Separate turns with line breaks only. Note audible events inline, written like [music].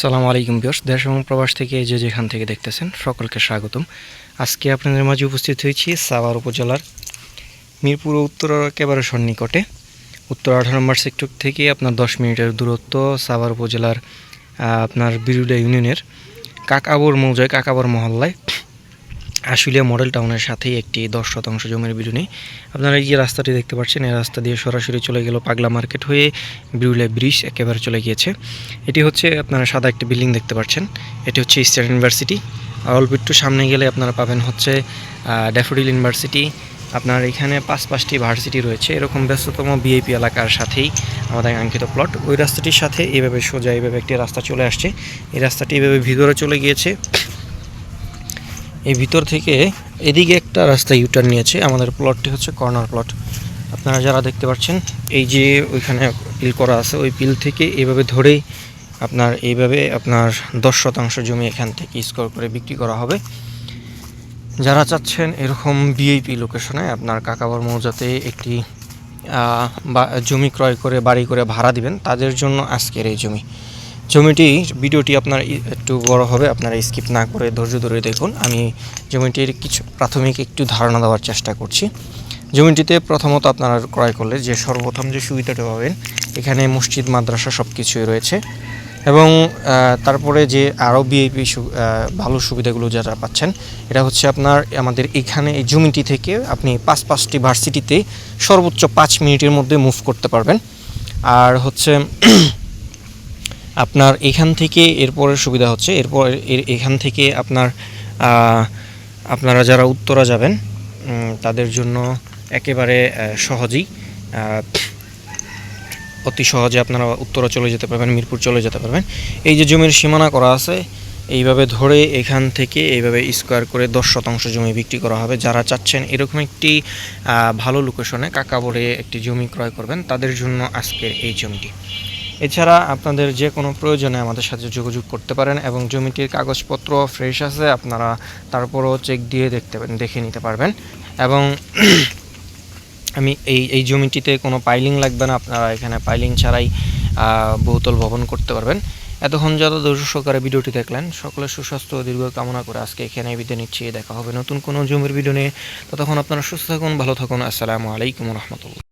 সালামু আলাইকুম বিয়স দেশ এবং প্রবাস থেকে যে যেখান থেকে দেখতেছেন, সকলকে স্বাগতম। আজকে আপনাদের মাঝে উপস্থিত হয়েছি সাভার উপজেলার মিরপুর উত্তর একেবারে সন্নিকটে উত্তর আঠারো নম্বর সেক্টর থেকে আপনার দশ মিনিটের দূরত্ব সাভার উপজেলার আপনার বিরুডা ইউনিয়নের কাকাবর মৌজায়, কাকাবর মহল্লায়। আশুলিয়া মডেল টাউনের সাথেই একটি দশ শতাংশ জমির বিরুনি আপনারা এই যে রাস্তাটি দেখতে পাচ্ছেন, এই রাস্তা দিয়ে সরাসরি চলে গেল পাগলা মার্কেট হয়ে বিরুলিয়া ব্রিজ একেবারে চলে গিয়েছে। এটি হচ্ছে আপনারা সাদা একটি বিল্ডিং দেখতে পাচ্ছেন, এটি হচ্ছে ইস্টার্ন ইউনিভার্সিটি। আর অল্প একটু সামনে গেলে আপনারা পাবেন হচ্ছে ড্যাফোডিল ইউনিভার্সিটি। আপনার এখানে পাঁচ পাঁচটি ভার্সিটি রয়েছে, এরকম ব্যস্ততম বিএপি এলাকার সাথেই আমাদের কাঙ্ক্ষিত প্লট। ওই রাস্তাটির সাথে এভাবে সোজা এইভাবে একটি রাস্তা চলে আসছে। এই রাস্তাটি এভাবে ভিতরে চলে গিয়েছে। এই ভিতর থেকে এদিকে একটা রাস্তা ইউটার্ন নিয়েছে। আমাদের প্লটটি হচ্ছে কর্নার প্লট আপনারা যারা দেখতে পাচ্ছেন, এই যে ওইখানে পিল করা আছে, ওই পিল থেকে এইভাবে ধরেই আপনার, এইভাবে আপনার দশ শতাংশ জমি এখান থেকে স্কোর করে বিক্রি করা হবে। যারা চাচ্ছেন এরকম বিআইপি লোকেশনে আপনার কাকাবর মৌজাতে একটি জমি ক্রয় করে, বাড়ি করে ভাড়া দিবেন, তাদের জন্য আজকের এই জমি। জমিটি, ভিডিওটি আপনার একটু বড় হবে, আপনারা স্কিপ না করে ধৈর্য ধরে দেখুন। আমি জমিটির কিছু প্রাথমিক একটু ধারণা দেওয়ার চেষ্টা করছি। জমিটিতে প্রথমত আপনারা ক্রয় করলে যে সর্বপ্রথম যে সুবিধাটা পাবেন, এখানে মসজিদ, মাদ্রাসা সব কিছুই রয়েছে। এবং তারপরে যে আরও বিআইপি ভালো সুবিধাগুলো যারা পাচ্ছেন, এটা হচ্ছে আপনার আমাদের এখানে এই জমিটি থেকে আপনি পাঁচ পাঁচটি ভার্সিটিতে সর্বোচ্চ পাঁচ মিনিটের মধ্যে মুভ করতে পারবেন। আর হচ্ছে আপনার এখান থেকে এরপরের সুবিধা হচ্ছে, এরপর এখান থেকে আপনার আপনারা যারা উত্তরা যাবেন তাদের জন্য একেবারে সহজেই অতি সহজে আপনারা উত্তরা চলে যেতে পারবেন, মিরপুর চলে যেতে পারবেন। এই যে জমির সীমানা করা আছে, এইভাবে ধরে এখান থেকে এইভাবে স্কোয়ার করে দশ শতাংশ জমি বিক্রি করা হবে। যারা চাচ্ছেন এরকম একটি ভালো লোকেশনে কাকাবরে একটি জমি ক্রয় করবেন, তাদের জন্য আজকের এই জমিটি। এছাড়া আপনাদের যে কোনো প্রয়োজনে আমাদের সাথে যোগাযোগ করতে পারেন এবং জমিটির কাগজপত্র ফ্রেশ আছে, আপনারা তারপরও চেক দিয়ে দেখতে দেখে নিতে পারবেন। এবং [clears throat] আমি এই এই জমিটিতে কোনো পাইলিং লাগবে না, আপনারা এখানে পাইলিং ছাড়াই বহুতল ভবন করতে পারবেন। এতক্ষণ যত দর্শক সহকারে ভিডিওটি দেখলেন সকলের সুস্বাস্থ্য দীর্ঘ কামনা করে আজকে এখানে বিদায় নিচ্ছি। দেখা হবে নতুন কোনো জমির ভিডিও নিয়ে। ততক্ষণ আপনারা সুস্থ থাকুন, ভালো থাকুন। আসসালামু আলাইকুম রহমতুল্লাহ।